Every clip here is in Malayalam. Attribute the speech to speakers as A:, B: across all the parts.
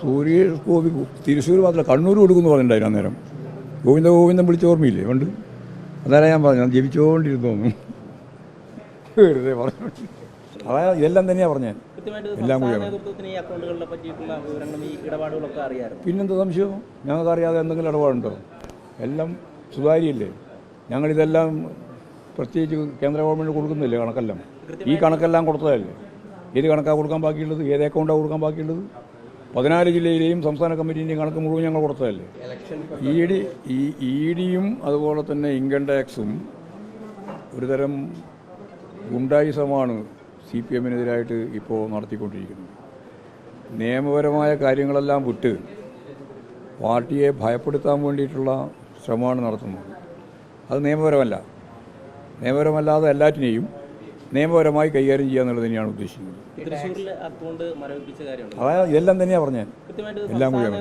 A: സുരേഷ് ഗോപി തൃശ്ശൂർ മാത്രമല്ല കണ്ണൂർ കൊടുക്കുന്നു പറഞ്ഞിട്ടുണ്ടായിരുന്നു അന്നേരം. ഗോവിന്ദ ഗോവിന്ദം വിളിച്ച ഓർമ്മയില്ലേ? പണ്ട്? ഞാൻ പറഞ്ഞു ഞാൻ ജപിച്ചുകൊണ്ടിരുന്നു തോന്നുന്നു വെറുതെ പറഞ്ഞു. അതായത് ഇതെല്ലാം തന്നെയാണ് പറഞ്ഞത്. എല്ലാം
B: കൂടി
A: കൂടിയാണ്. പിന്നെന്താ സംശയം? ഞങ്ങൾക്കറിയാതെ എന്തെങ്കിലും ഇടപാടുണ്ടോ? എല്ലാം സുതാര്യല്ലേ? ഞങ്ങളിതെല്ലാം പ്രത്യേകിച്ച് കേന്ദ്ര ഗവൺമെന്റ് കൊടുക്കുന്നില്ലേ കണക്കെല്ലാം? ഈ കണക്കെല്ലാം കൊടുത്തതല്ലേ? ഏത് കണക്കാണ് കൊടുക്കാൻ ബാക്കിയുള്ളത്? ഏത് അക്കൗണ്ടാണ് കൊടുക്കാൻ ബാക്കിയുള്ളത്? പതിനാല് ജില്ലയിലെയും സംസ്ഥാന കമ്മിറ്റിന്റെയും കണക്ക് മുഴുവൻ ഞങ്ങൾ കൊടുത്തതല്ലേ? ഇ ഡി ഇ ഡിയും അതുപോലെ തന്നെ ഇൻകം ടാക്സും ഒരുതരം ഗുണ്ടായുസമാണ് സി പി എമ്മിനെതിരായിട്ട് ഇപ്പോൾ നടത്തിക്കൊണ്ടിരിക്കുന്നത്. നിയമപരമായ കാര്യങ്ങളെല്ലാം വിട്ട് പാർട്ടിയെ ഭയപ്പെടുത്താൻ വേണ്ടിയിട്ടുള്ള ശ്രമമാണ് നടത്തുന്നത്. അത് നിയമപരമല്ല. നിയമപരമല്ലാതെ എല്ലാറ്റിനെയും നിയമപരമായി കൈകാര്യം ചെയ്യുക എന്നുള്ളത് തന്നെയാണ് ഉദ്ദേശിക്കുന്നത്. അതായത് ഇതെല്ലാം തന്നെയാണ് പറഞ്ഞത്. എല്ലാം കൂടിയാണ്.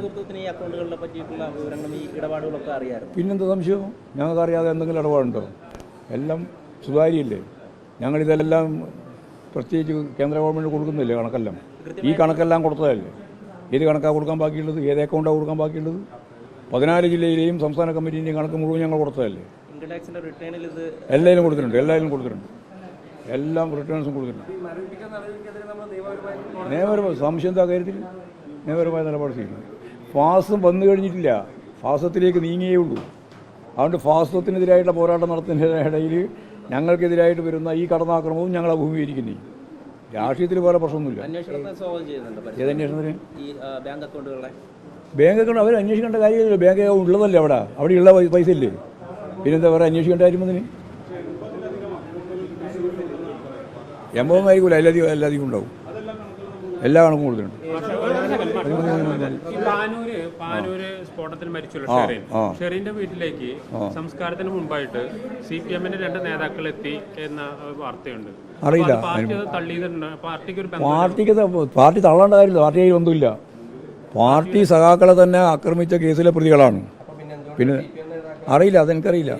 A: പിന്നെന്താ സംശയം? ഞങ്ങൾക്കറിയാതെ എന്തെങ്കിലും ഇടപാടുണ്ടോ? എല്ലാം സുതാര്യല്ലേ? ഞങ്ങളിതെല്ലാം പ്രത്യേകിച്ച് കേന്ദ്ര ഗവൺമെന്റ് കൊടുക്കുന്നില്ലേ കണക്കെല്ലാം? ഈ കണക്കെല്ലാം കൊടുത്തതല്ലേ? ഏത് കണക്കാണ് കൊടുക്കാൻ ബാക്കിയുള്ളത്? ഏത് അക്കൗണ്ടാണ് കൊടുക്കാൻ ബാക്കിയുള്ളത്? പതിനാല് ജില്ലയിലെയും സംസ്ഥാന കമ്മിറ്റിന്റെയും കണക്ക് മുഴുവൻ ഞങ്ങൾ കൊടുത്തതല്ലേ? എല്ലാവരും കൊടുത്തിട്ടുണ്ട് എല്ലാവരും കൊടുത്തിട്ടുണ്ട്. എല്ലാം റിട്ടേൺസും കൊടുത്തിട്ടുണ്ട്. നിയമപരമായ സംശയം എന്താ കാര്യത്തിൽ? നിയമപരമായ നിലപാട് സ്വീകരിക്കും ഫാസം വന്നു കഴിഞ്ഞിട്ടില്ല. ഫാസത്തിലേക്ക് നീങ്ങിയേ ഉള്ളൂ. അതുകൊണ്ട് ഫാസത്തിനെതിരായിട്ടുള്ള പോരാട്ടം നടത്തുന്നതിന്റെ ഇടയിൽ ഞങ്ങൾക്കെതിരായിട്ട് വരുന്ന ഈ കടന്നാക്രമവും ഞങ്ങൾ അഭിമുഖീകരിക്കുന്നേ രാഷ്ട്രീയത്തിൽ വേറെ പ്രശ്നമൊന്നുമില്ല.
B: അന്വേഷണത്തെ സ്വാഗതം ചെയ്യുന്നുണ്ട് പരിസ്ഥിതി.
A: ഏത് അന്വേഷണത്തിന്
B: ഈ ബാങ്ക് അക്കൗണ്ടുകളെ
A: ബാങ്ക് അക്കൗണ്ട് അവർ അന്വേഷിക്കേണ്ട കാര്യമില്ല ബാങ്ക് അക്കൗണ്ട് ഉള്ളതല്ലേ അവിടെ? അവിടെ ഉള്ള പൈസ ഇല്ലേ പിന്നെന്താ വേറെ അന്വേഷിക്കേണ്ട കാര്യം അതിന്? എൺപതൊന്നായിരിക്കില്ല എല്ലാധികം എല്ലാധികം ഉണ്ടാവും. എല്ലാ കണക്കും കൊടുത്തിട്ടുണ്ട്.
C: ഈ പാനൂര് പാനൂര് സ്ഫോടനത്തിൽ ഷെറിൻ. ഷെറിന്റെ വീട്ടിലേക്ക് സംസ്കാരത്തിന് മുമ്പായിട്ട് സി പി എമ്മിന്റെ രണ്ട് നേതാക്കൾ എത്തി എന്ന വാർത്തയുണ്ട്.
A: അറിയില്ല.
C: പാർട്ടിക്ക് ഒരു
A: പാർട്ടിക്ക് പാർട്ടി തള്ളേണ്ട കാര്യമില്ല. പാർട്ടിയായി ഒന്നുമില്ല. പാർട്ടി സഖാക്കളെ തന്നെ ആക്രമിച്ച കേസിലെ പ്രതികളാണ്. പിന്നെ അറിയില്ല അതെനിക്കറിയില്ല.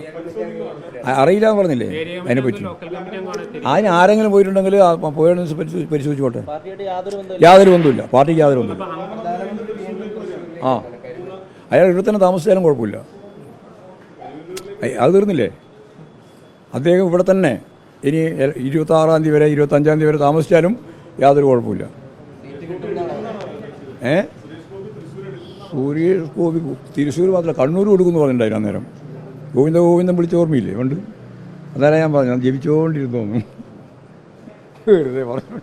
A: അറിയില്ല എന്ന് പറഞ്ഞില്ലേ?
C: അതിനെ പറ്റി.
A: അതിന് ആരെങ്കിലും പോയിട്ടുണ്ടെങ്കിൽ പോയെന്ന് പരിശോധിച്ചോട്ടെ
B: യാതൊരു
A: ബന്ധമില്ല പാർട്ടിക്ക് യാതൊരു ബന്ധമില്ല ആ. അയാൾ ഇവിടെ തന്നെ താമസിച്ചാലും കുഴപ്പമില്ല. അത് തീർന്നില്ലേ? അദ്ദേഹം ഇവിടെ തന്നെ ഇനി ഇരുപത്തി ആറാം തീയതി വരെ ഇരുപത്തഞ്ചാം തീയതി വരെ താമസിച്ചാലും യാതൊരു കുഴപ്പമില്ല. ഏ? സൂര്യ ഗോപി തൃശ്ശൂർ മാത്രമല്ല കണ്ണൂർ കൊടുക്കുന്നു പറഞ്ഞിട്ടുണ്ടായിരുന്നു അന്നേരം. ഗോവിന്ദ ഗോവിന്ദൻ വിളിച്ച ഓർമ്മയില്ലേ? ഉണ്ട്. അതാണ് ഞാൻ പറഞ്ഞു ഞാൻ ജപിച്ചുകൊണ്ടിരുന്നു വെറുതെ പറഞ്ഞു.